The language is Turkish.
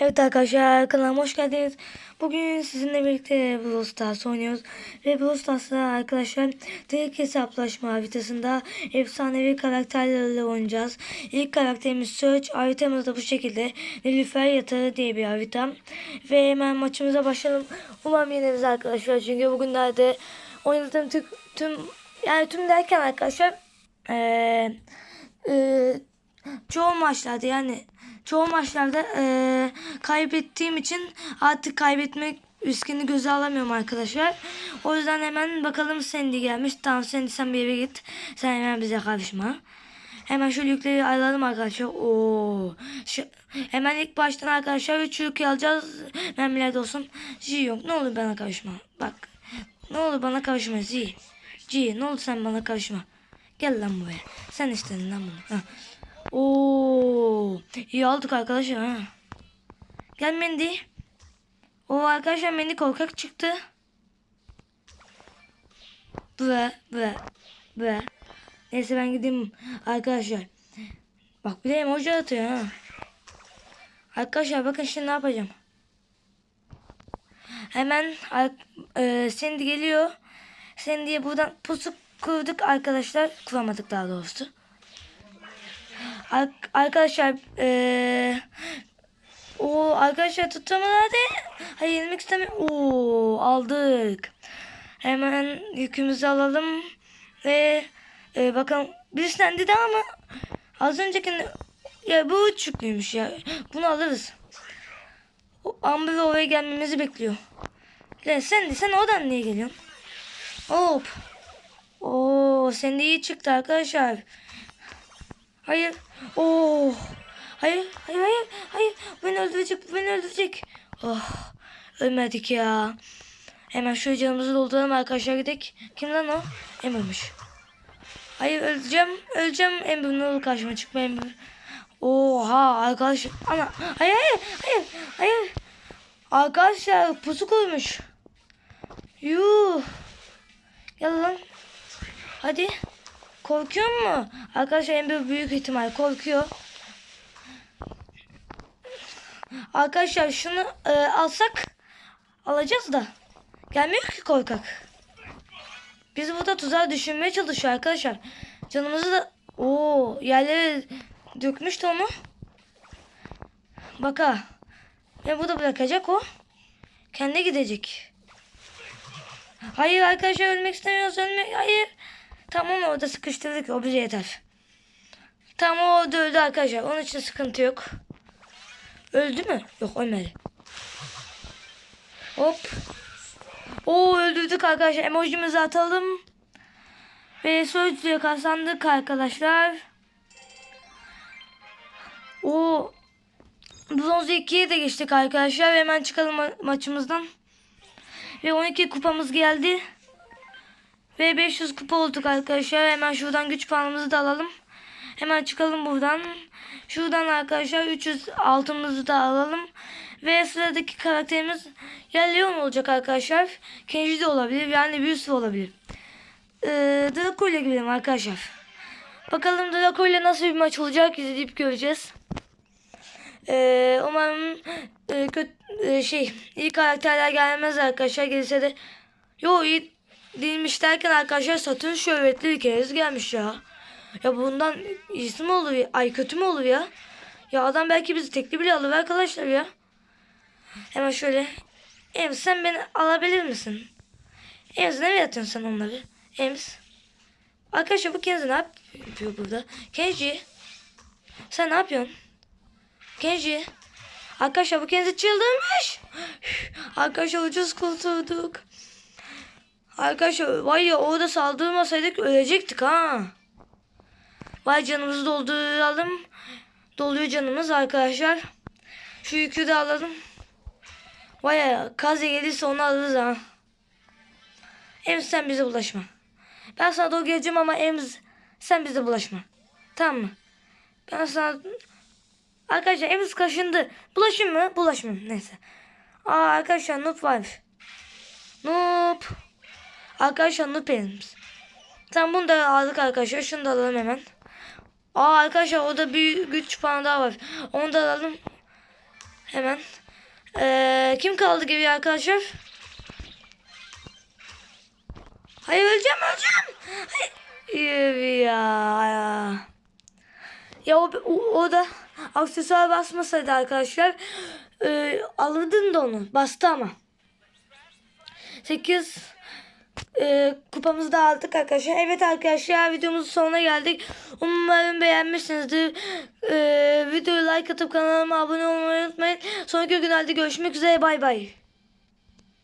Evet arkadaşlar kanalıma hoş geldiniz. Bugün sizinle birlikte Brawl Stars oynuyoruz. Ve Brawl Stars'ta arkadaşlar tek hesaplaşma haritasında efsanevi karakterlerle oynayacağız. İlk karakterimiz Search. Haritamız da bu şekilde. Nilüfer Yatağı diye bir harita. Ve hemen maçımıza başlayalım. Umarım yeneriz arkadaşlar. Çünkü bugünlerde oynadığım tüm, tüm yani tüm derken arkadaşlar eee eee çoğu maçlarda yani çoğu maçlarda eee, kaybettiğim için artık kaybetmek riskini göze alamıyorum arkadaşlar. O yüzden hemen bakalım Sandy gelmiş. Tamam Sandy sen bir eve git. Sen hemen bize karışma. Hemen şöyle yükleri alalım arkadaşlar. Oo. Şu, hemen ilk baştan arkadaşlar 3 yük alacağız. Mermiler de olsun. G yok. Ne olur bana karışma. Bak. Ne olur bana karışma Z. G ne olur sen bana karışma. Gel lan buraya. Sen istedin lan bunu. Hah. Oo, iyi aldık arkadaşlar ha. Gel Mendy. O arkadaşlar Mendy korkak çıktı. Bre bre bre. Neyse ben gideyim arkadaşlar. Bak bir de emoji atıyor ha. Arkadaşlar bakın şimdi ne yapacağım. Hemen e, Sandy geliyor. Sandy'ye buradan pusu kurduk arkadaşlar. Kuramadık daha doğrusu. Ar- arkadaşlar eee o arkadaşlar tutamadı hadi. Hayır yenilmek istemiyorum. Oo aldık. Hemen yükümüzü alalım ve e, bakalım birisinden dedi ama az önceki ya bu üç ya. Bunu alırız. O Amber oraya gelmemizi bekliyor. Lan sen de sen oradan niye geliyorsun? Hop. Oo sen de iyi çıktı arkadaşlar. Hayır. Oo. Hayır, hayır, hayır, hayır. Beni öldürecek, beni öldürecek. Oh, ölmedik ya. Hemen şu canımızı dolduralım arkadaşlar gidelim. Kim lan o? Emre'miş. Hayır öleceğim, öleceğim. Emre ne olur karşıma çıkma Emre. Oha arkadaşlar. Ana, hayır, hayır, hayır, hayır. Arkadaşlar pusu koymuş. Yuh. Gel lan. Hadi. Korkuyor mu? Arkadaşlar en büyük, ihtimal korkuyor. Arkadaşlar şunu e, alsak alacağız da. Gelmiyor ki korkak. Biz burada tuzağa düşünmeye çalışıyor arkadaşlar. Canımızı da o yerlere dökmüştü onu. Baka. Ve bu da bırakacak o. Kendi gidecek. Hayır arkadaşlar ölmek istemiyoruz. Ölmek hayır. Tamam orada sıkıştırdık. O bize yeter. Tamam o öldü arkadaşlar. Onun için sıkıntı yok. Öldü mü? Yok ölmedi. Hop. Oo öldürdük arkadaşlar. Emojimizi atalım. Ve sözlüğe kazandık arkadaşlar. O Bronz 2'ye de geçtik arkadaşlar. Ve hemen çıkalım ma- maçımızdan. Ve 12 kupamız geldi. Ve 500 kupa olduk arkadaşlar. Hemen şuradan güç puanımızı da alalım. Hemen çıkalım buradan. Şuradan arkadaşlar 300 altımızı da alalım. Ve sıradaki karakterimiz ya Leon olacak arkadaşlar. Kenji de olabilir. Yani bir sürü olabilir. Ee, Draco ile gidelim arkadaşlar. Bakalım Draco ile nasıl bir maç olacak izleyip göreceğiz. Ee, umarım e, kötü, e, şey iyi karakterler gelmez arkadaşlar. Gelirse de yo iyi değilmiş derken arkadaşlar Satürn şöhretli kez gelmiş ya. Ya bundan iyisi mi olur ya? Ay kötü mü olur ya? Ya adam belki bizi tekli bile alır arkadaşlar ya. Hemen şöyle. Ems sen beni alabilir misin? Ems nereye atıyorsun sen onları? Ems. Arkadaşlar bu Kenji ne yap- yapıyor burada? Kenji. Sen ne yapıyorsun? Kenji. Arkadaşlar bu Kenji çıldırmış. Arkadaşlar ucuz kurtulduk. Arkadaşlar vay ya orada saldırmasaydık ölecektik ha. Vay canımızı dolduralım. Doluyor canımız arkadaşlar. Şu yükü de alalım. Vay ya kaze gelirse onu alırız ha. Emz sen bize bulaşma. Ben sana doğru geleceğim ama Emz sen bize bulaşma. Tamam mı? Ben sana... Arkadaşlar Emz kaşındı. Bulaşayım mı? Bulaşmayayım. Neyse. Aa arkadaşlar noob var. Noob. Arkadaşlar noob Emz. Tamam bunu da aldık arkadaşlar. Şunu da alalım hemen. Aa arkadaşlar orada bir güç puanı daha var. Onu da alalım. Hemen. Ee, kim kaldı geriye arkadaşlar? Hayır öleceğim öleceğim. Hayır. Ya. Ya o, o, o da aksesuar basmasaydı arkadaşlar e, alırdın da onu. Bastı ama. 8 e, kupamızı da aldık arkadaşlar. Evet arkadaşlar videomuzun sonuna geldik. Umarım beğenmişsinizdir. E, videoyu like atıp kanalıma abone olmayı unutmayın. Sonraki günlerde görüşmek üzere. Bay bay.